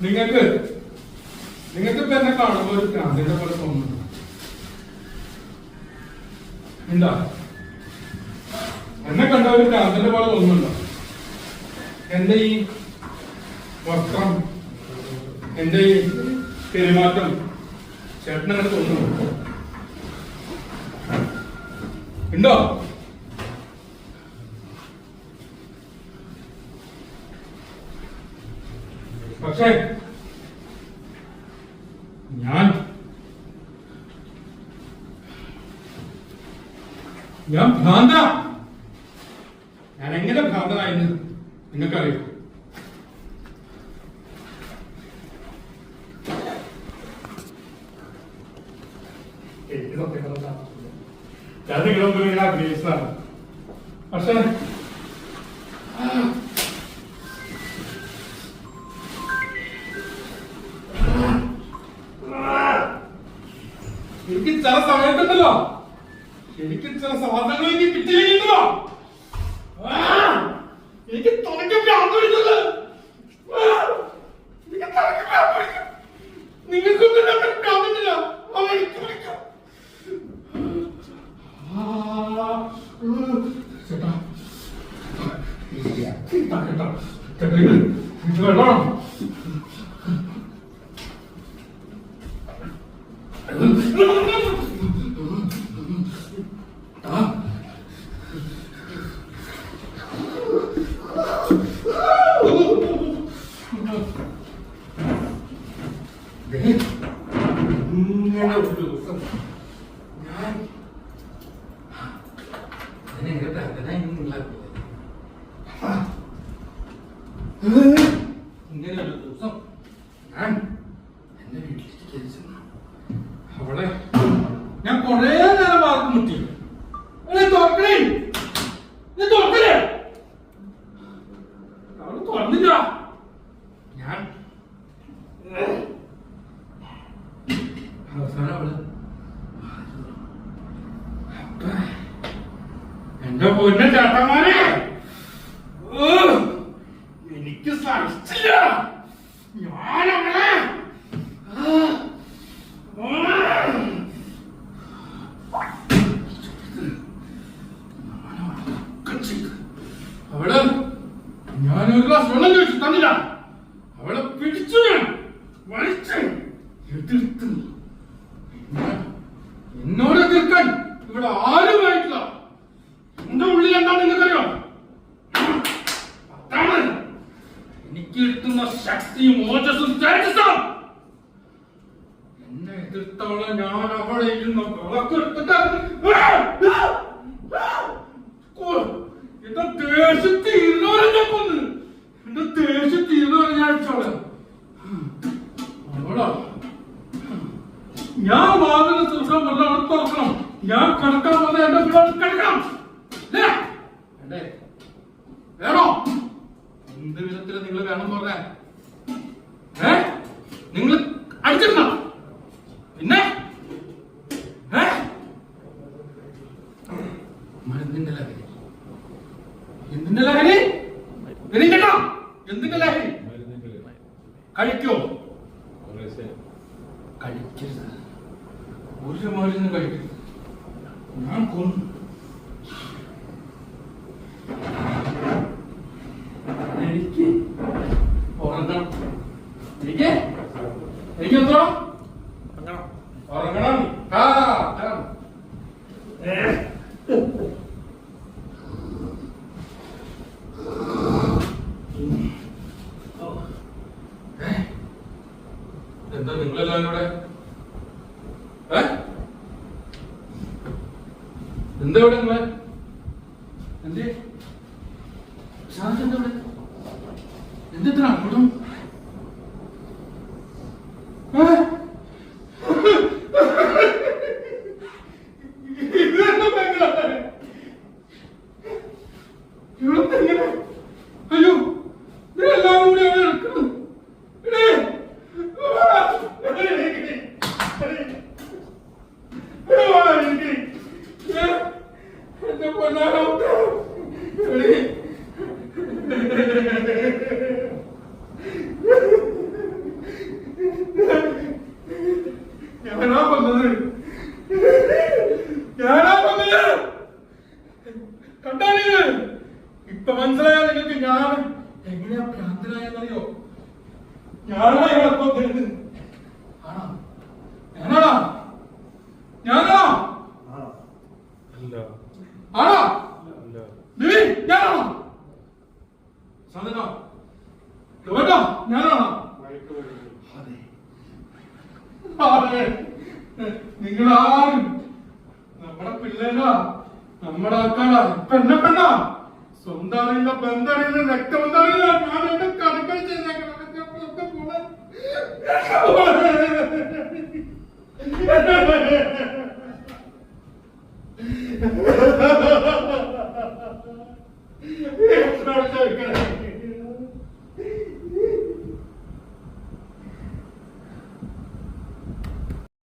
നിങ്ങൾക്ക് നിങ്ങൾക്ക് ഇപ്പൊ എന്നെ കാണുമ്പോൾ ഒരു ക്രാന്തിന്റെ പോലെ തോന്നുന്നു എന്താ? എന്നെ കണ്ട ഒരു ക്രാന്തിന്റെ പോലെ തോന്നുന്നുണ്ടോ? എന്റെ ഈ വസ്ത്രം എന്റെ ഈ പെരുമാറ്റം ചേട്ടനങ്ങനെ തോന്നുന്നു ഉണ്ടോ? പക്ഷേ ഞാൻ ഞാൻ ഭ്രാന്ത. ഞാൻ എങ്ങനെ ഭ്രാന്തനായെന്ന് നിങ്ങൾക്കറിയാം? സത്യം പറഞ്ഞാൽ ഞാൻ അഭിനയിച്ചതാണ് പക്ഷേ എനിക്ക് ചില സമയത്തുണ്ടല്ലോ. എനിക്ക് ചില സവാദങ്ങൾ എനിക്ക് എനിക്ക് തുണയ്ക്ക് ഭ്രാന്ത് പിടിച്ചത് ചേട്ടാ. ചേട്ടാ ചേട്ടാ ഇത് വെള്ളം ആ ദേ, ഇങ്ങനെ ഒരു ദിവസം ഞാൻ ഞാൻ എന്റെ പ്രാർത്ഥന ഇങ്ങനെ ഒരു ദിവസം ഞാൻ എന്റെ വീട്ടിലേക്ക് കയറി ചെന്നു അവളെ ഞാൻ കൊറേ നേരം വാർക്കും മുട്ടി തുറക്കണേ എന്നെ തുറക്കണേ അവൾ തുറന്നില്ല ഞാൻ അവസാനം അവൾ അപ്പ, എന്റെ പൊന്നെ ചേട്ടന്മാരെ. എനിക്ക് സഹിച്ചില്ല. ഞാനവളെ. അവൾ ഞാനൊരു ഗ്ലാസ് വെള്ളം ചോദിച്ചു തന്നില്ല. അവളെ പിടിച്ചു ഞാൻ. വലിച്ച് എതിർത്ത്. എന്നോട് എതിർക്കാൻ ഇവിടെ ശക്തിയും ഓജസ്സും തേജസ്സും എന്നെ എതിർത്തോളം ഞാൻ അവിടെ ഇരുന്ന് വിളക്കെടുത്തിട്ട് എന്റെ ദേശം തീർന്നവരെ ഞാൻ കൊന്ന്? എന്റെ ദേശം തീർന്നവരെ ഞാൻ അടിച്ചോളെ. അവളാ. ഞാൻ വാതിൽ തുറക്കാൻ തുറക്കണം. ഞാൻ കിടക്കാൻ വന്ന എന്റെ പിള്ളേർ കിടക്കണം. വേണോ? എന്ത് വിധത്തിൽ നിങ്ങൾ വേണം പറഞ്ഞ? അടിച്ചിരുന്ന പിന്നെ? എന്തിന്റെ ലഹരി? എന്തിന്റെ ലഹരി? കഴിക്കോ? കഴിക്കരുത്. ഒരു മരുന്ന് കഴിക്കരുത്. ഞാൻ കൊന്നു. എനിക്ക് എനിക്ക് എനിക്ക് എന്തോ ഉറങ്ങണം. ആ? എന്താ നിങ്ങളെല്ലാവരും ഇവിടെ? എന്താ ഇവിടെ നിങ്ങളെ? എന്തേ? ശാന്തി എന്താ ഇവിടെ? എന്തിത്ര അത്ഭുതം 에? കണ്ടോ നിങ്ങൾ ഇപ്പൊ മനസ്സിലായോ നിങ്ങൾക്ക് ഞാൻ എങ്ങനെയാ ഭ്രാന്തനായെന്നറിയോ? ഞാനാ ഇവിടെ കൊന്നിരുന്നത് ആണോ? ഞാനാണോ? ഞാനാണോ? ആണോ? ഞാനാണോ? സാധനോ? കേട്ടോ ഞാനാണോ? അതെ. അതെ നിങ്ങളാരും നമ്മുടെ പിള്ളേരാ നമ്മുടെ ആൾക്കാരാ ഇപ്പൊ എന്നെ പെണ്ണാ. സ്വന്തം അറിയില്ല ബന്ധം അറിയില്ല രക്തം എന്താ അറിയില്ല. ഞാൻ എന്റെ കടുക്കൽ ചെയ്തേക്കണം